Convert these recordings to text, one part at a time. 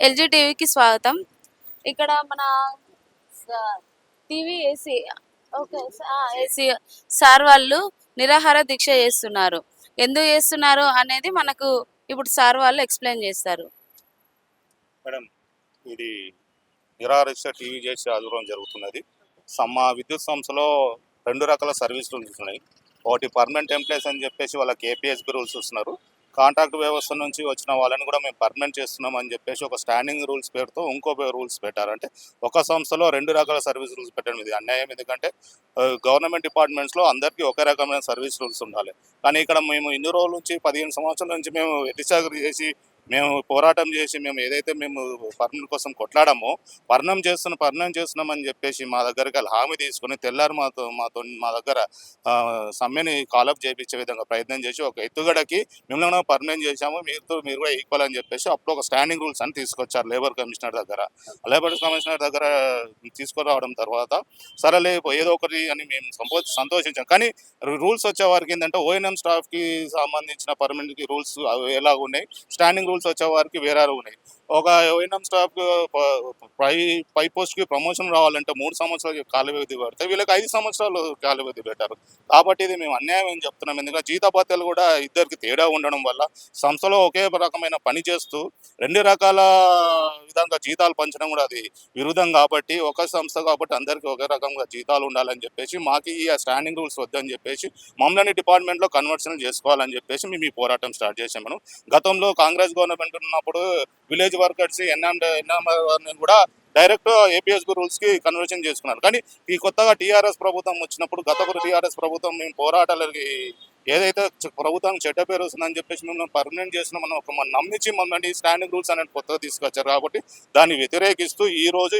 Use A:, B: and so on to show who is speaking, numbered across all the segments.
A: LG టీవీకి స్వాగతం. ఇక్కడ మన TV AC okay AC sir వాళ్ళు నిరాహార దీక్ష చేస్తున్నారు. ఎందుకు చేస్తున్నారు అనేది మనకు ఇప్పుడు సార్ వాళ్ళు ఎక్స్ప్లెయిన్ చేస్తారు.
B: మేడం ఇది నిరాహారీక్ష టీవీ చేసి ఆధ్వర్యం జరుగుతున్నది. మా విద్యుత్ సంస్థలో రెండు రకాల సర్వీస్ రూల్స్ ఉన్నాయి ఒకటి పర్మనెంట్ ఎంప్లాయీస్ అని చెప్పేసి వాళ్ళకి ఏపీఎస్బి రూల్స్ వస్తున్నారు కాంట్రాక్ట్ వ్యవస్థ నుంచి వచ్చిన వాళ్ళని కూడా మేము పర్మనెంట్ చేస్తున్నాం అని చెప్పేసి ఒక స్టాండింగ్ రూల్స్ పేరుతో ఇంకో రూల్స్ పెట్టారంటే ఒక సంస్థలో రెండు రకాల సర్వీస్ రూల్స్ పెట్టడం ఇది అన్యాయం. ఎందుకంటే గవర్నమెంట్ డిపార్ట్మెంట్స్లో అందరికీ ఒకే రకమైన సర్వీస్ రూల్స్ ఉండాలి. కానీ ఇక్కడ మేము ఇన్ని రోజుల నుంచి పదిహేను సంవత్సరాల నుంచి మేము ఎట్టిసాగరి చేసి మేము పోరాటం చేసి మేము ఏదైతే మేము పర్ణం కోసం కొట్లాడామో పర్ణం చేస్తున్న పర్ణం చేస్తున్నామని చెప్పేసి మా దగ్గర హామీ తీసుకుని తెల్లారి మాతో మాతో మా దగ్గర సమ్మెని కాలప్ చేయించే విధంగా ప్రయత్నం చేసి ఒక ఎత్తుగడకి మిమ్మల్ని పర్మనెంట్ చేశాము మీరు మీరు కూడా ఈక్వల్ అని చెప్పేసి అప్పుడు ఒక స్టాండింగ్ రూల్స్ అని తీసుకొచ్చారు లేబర్ కమిషనర్ దగ్గర. లేబర్ కమిషనర్ దగ్గర తీసుకురావడం తర్వాత సరేలే ఏదో ఒకటి అని మేము సంపో సంతోషించాం. కానీ రూల్స్ వచ్చే వారికి ఏంటంటే ఓఎన్ఎం స్టాఫ్కి సంబంధించిన పర్మనెంట్కి రూల్స్ ఎలా ఉన్నాయి స్టాండింగ్ రూల్స్ వచ్చే వారికి వేరే ఉన్నాయి. ఒక ఓఎన్ఎం స్టాఫ్ పై పై పోస్ట్కి ప్రమోషన్ రావాలంటే మూడు సంవత్సరాలు కాల వ్యవధి పడితే వీళ్ళకి ఐదు సంవత్సరాలు కాల వ్యవధి పెట్టారు. కాబట్టి ఇది మేము అన్యాయం అని చెప్తున్నాం. ఎందుకంటే జీతభత్యాలు కూడా ఇద్దరికి తేడా ఉండడం వల్ల సంస్థలో ఒకే రకమైన పని చేస్తూ రెండు రకాల విధంగా జీతాలు పంచడం కూడా అది విరుద్ధం కాబట్టి ఒక సంస్థ కాబట్టి అందరికీ ఒకే రకంగా జీతాలు ఉండాలని చెప్పేసి మాకు ఈ స్టాండింగ్ రూల్స్ వద్దని చెప్పేసి మమ్మల్ని డిపార్ట్మెంట్లో కన్వర్షన్ చేసుకోవాలని చెప్పేసి మేము ఈ పోరాటం స్టార్ట్ చేసాము గతంలో కాంగ్రెస్ గవర్నమెంట్ ఉన్నప్పుడు విలేజ్ వర్కర్స్ ఎన్ఎండ్ ఎన్ఎం కూడా డైరెక్ట్ ఏపీఎస్ రూల్స్కి కన్వర్షన్ చేసుకున్నారు. కానీ ఈ కొత్తగా టీఆర్ఎస్ ప్రభుత్వం వచ్చినప్పుడు గత టీఆర్ఎస్ ప్రభుత్వం మేము పోరాటాలకి ఏదైతే ప్రభుత్వం చెడ్డ పేరు వస్తుందని చెప్పేసి మేము పర్మనెంట్ చేసిన మనం ఒక మనం నమ్మించి మమ్మల్ని స్టాండింగ్ రూల్స్ అనేది కొత్తగా తీసుకొచ్చారు కాబట్టి దాన్ని వ్యతిరేకిస్తూ ఈ రోజు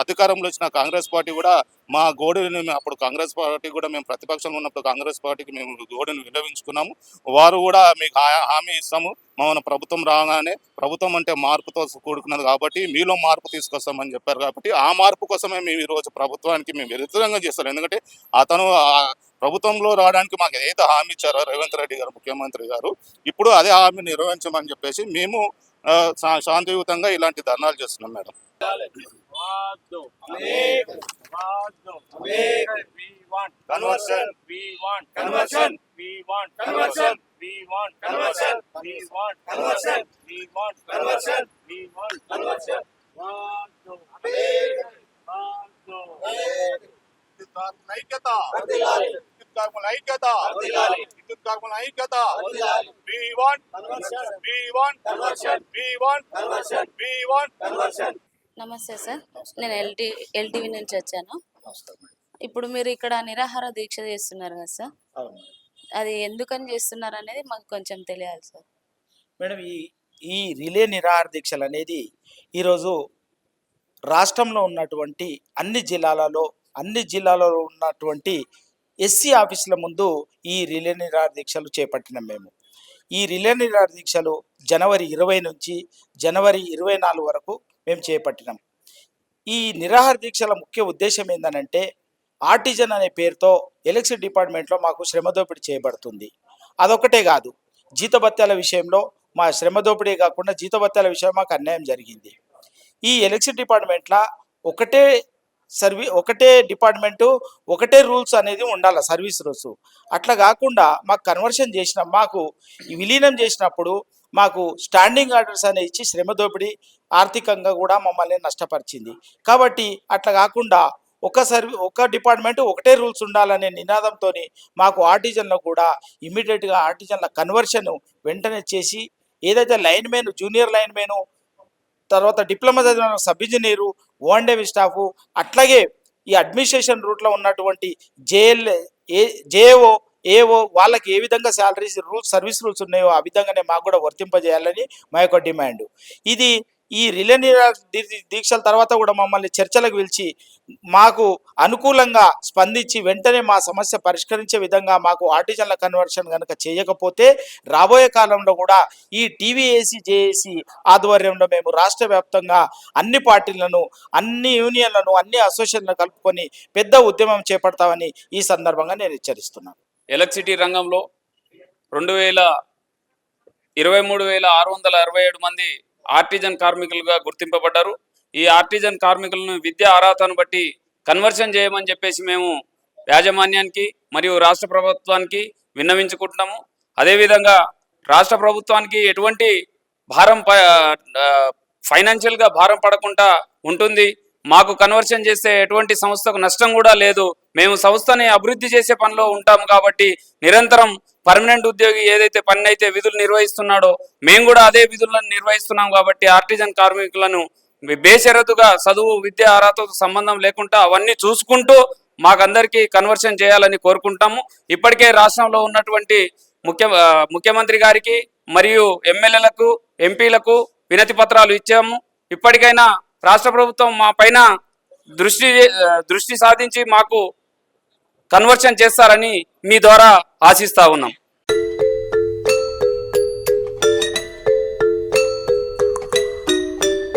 B: అధికారంలో వచ్చిన కాంగ్రెస్ పార్టీ కూడా మా గోడని మేము అప్పుడు కాంగ్రెస్ పార్టీ కూడా మేము ప్రతిపక్షంలో ఉన్నప్పుడు కాంగ్రెస్ పార్టీకి మేము గోడను విలవించుకున్నాము వారు కూడా మీకు హామీ ఇస్తాము. మన ప్రభుత్వం రాగానే ప్రభుత్వం అంటే మార్పుతో కూడుకున్నది కాబట్టి మీలో మార్పు తీసుకొస్తామని చెప్పారు కాబట్టి ఆ మార్పు కోసమే మేము ఈ రోజు ప్రభుత్వానికి మేము వ్యతిరేకంగా చేస్తాం. ఎందుకంటే అతను ఆ ప్రభుత్వంలో రావడానికి మాకు ఏదైతే హామీ ఇచ్చారో రేవంత్ రెడ్డి గారు ముఖ్యమంత్రి గారు ఇప్పుడు అదే హామీ నిర్వహించమని చెప్పేసి మేము శాంతియుతంగా ఇలాంటి ధర్నాలు చేస్తున్నాం madam.
C: వాద్దు అనేక వాద్దు అనేక we want
B: Conversion.
C: we want
B: Conversion.
C: we want
B: Conversion.
C: we want
B: Conversion.
C: we want
B: Conversion.
C: we want
B: Conversion.
C: we want
B: Conversion.
C: వాద్దు
B: అనేక
C: వాద్దు
B: విద్యుత్ కార్మికుల ఐక్యత
D: వర్ధిల్లాలి.
B: విద్యుత్ కార్మికుల ఐక్యత
D: వర్ధిల్లాలి.
B: విద్యుత్ కార్మికుల ఐక్యత
D: వర్ధిల్లాలి.
B: we want
D: Conversion.
B: we want
D: Conversion.
B: we
A: నమస్తే సార్. నేను ఎల్టీ ఎల్టీవీ నుంచి వచ్చాను. ఇప్పుడు మీరు ఇక్కడ నిరాహార దీక్ష చేస్తున్నారు కదా సార్. అది ఎందుకని చేస్తున్నారు అనేది మాకు కొంచెం తెలియాలి సార్.
E: మేడం ఈ ఈ రిలే నిరాహార దీక్షలు అనేది ఈరోజు రాష్ట్రంలో ఉన్నటువంటి అన్ని జిల్లాలలో అన్ని జిల్లాలలో ఉన్నటువంటి ఎస్సీ ఆఫీసుల ముందు ఈ రిలే నిరాహార దీక్షలు చేపట్టినాం మేము. ఈ రిలే నిరాహార దీక్షలు జనవరి ఇరవై నుంచి జనవరి ఇరవై నాలుగు వరకు మేము చేపట్టినాం. ఈ నిరాహార దీక్షల ముఖ్య ఉద్దేశం ఏంటంటే ఆర్టిజన్ అనే పేరుతో ఎలక్షన్ డిపార్ట్మెంట్లో మాకు శ్రమ దోపిడీ చేయబడుతుంది. అదొకటే కాదు జీతభత్యాల విషయంలో మా శ్రమ దోపిడీ కాకుండా జీతభత్యాల విషయం మాకు అన్యాయం జరిగింది. ఈ ఎలక్షన్ డిపార్ట్మెంట్లో ఒకటే సర్వీ ఒకటే డిపార్ట్మెంటు ఒకటే రూల్స్ అనేది ఉండాలి సర్వీస్ రూల్స్. అట్లా కాకుండా మాకు కన్వర్షన్ చేసిన మాకు విలీనం చేసినప్పుడు మాకు స్టాండింగ్ ఆర్డర్స్ అనే ఇచ్చి శ్రమ దోపిడీ ఆర్థికంగా కూడా మమ్మల్ని నష్టపరిచింది. కాబట్టి అట్లా కాకుండా ఒక సర్వీ ఒక డిపార్ట్మెంట్ ఒకటే రూల్స్ ఉండాలనే నినాదంతో మాకు ఆర్టిజన్లో కూడా ఇమీడియట్గా ఆర్టిజన్ల కన్వర్షన్ వెంటనే చేసి ఏదైతే line main junior line main తర్వాత డిప్లొమా చదివిన sub engineer own day staff అట్లాగే ఈ అడ్మినిస్ట్రేషన్ రూట్లో ఉన్నటువంటి జేఎల్ ఏ జేఓ ఏవో వాళ్ళకి ఏ విధంగా శాలరీస్ రూల్స్ సర్వీస్ రూల్స్ ఉన్నాయో ఆ విధంగానే మాకు కూడా వర్తింపజేయాలని మా యొక్క డిమాండ్ ఇది ఈ రిలే దీక్షల తర్వాత కూడా మమ్మల్ని చర్చలకు పిలిచి మాకు అనుకూలంగా స్పందించి వెంటనే మా సమస్య పరిష్కరించే విధంగా మాకు ఆర్టిజన్ల కన్వర్షన్ కనుక చేయకపోతే రాబోయే కాలంలో కూడా ఈ టీవీఏసీ జేఏసీ ఆధ్వర్యంలో మేము రాష్ట్ర వ్యాప్తంగా అన్ని పార్టీలను అన్ని యూనియన్లను అన్ని అసోసియేషన్లను కలుపుకొని పెద్ద ఉద్యమం చేపడతామని ఈ సందర్భంగా నేను హెచ్చరిస్తున్నాను.
F: ఎలక్ట్రిసిటీ రంగంలో రెండు వేల ఇరవై మూడు వేల ఆరు వందల అరవై ఏడు మంది
D: ఆర్టిజన్ కార్మికులుగా గుర్తింపబడ్డారు. ఈ ఆర్టిజన్ కార్మికులను విద్యా అర్హతను బట్టి కన్వర్షన్ చేయమని చెప్పేసి మేము యాజమాన్యానికి మరియు రాష్ట్ర ప్రభుత్వానికి విన్నవించుకుంటున్నాము. అదేవిధంగా రాష్ట్ర ప్రభుత్వానికి ఎటువంటి భారం ఫైనాన్షియల్గా భారం పడకుండా ఉంటుంది. మాకు కన్వర్షన్ చేసే ఎటువంటి సంస్థకు నష్టం కూడా లేదు. మేము సంస్థని అభివృద్ధి చేసే పనిలో ఉంటాము కాబట్టి నిరంతరం పర్మనెంట్ ఉద్యోగి ఏదైతే పని అయితే విధులు నిర్వహిస్తున్నాడో మేము కూడా అదే విధులను నిర్వహిస్తున్నాం కాబట్టి ఆర్టిజన్ కార్మికులను బేషరతుగా చదువు విద్య అర్హతతో సంబంధం లేకుండా అవన్నీ చూసుకుంటూ మాకందరికీ కన్వర్షన్ చేయాలని కోరుకుంటాము. ఇప్పటికే రాష్ట్రంలో ఉన్నటువంటి ముఖ్య ముఖ్యమంత్రి గారికి మరియు ఎమ్మెల్యేలకు ఎంపీలకు వినతి పత్రాలు ఇచ్చాము. ఇప్పటికైనా రాష్ట్ర ప్రభుత్వం మా పైన దృష్టి దృష్టి సాధించి మాకు కన్వర్షన్ చేస్తారని మీ ద్వారా ఆశిస్తా ఉన్నాం.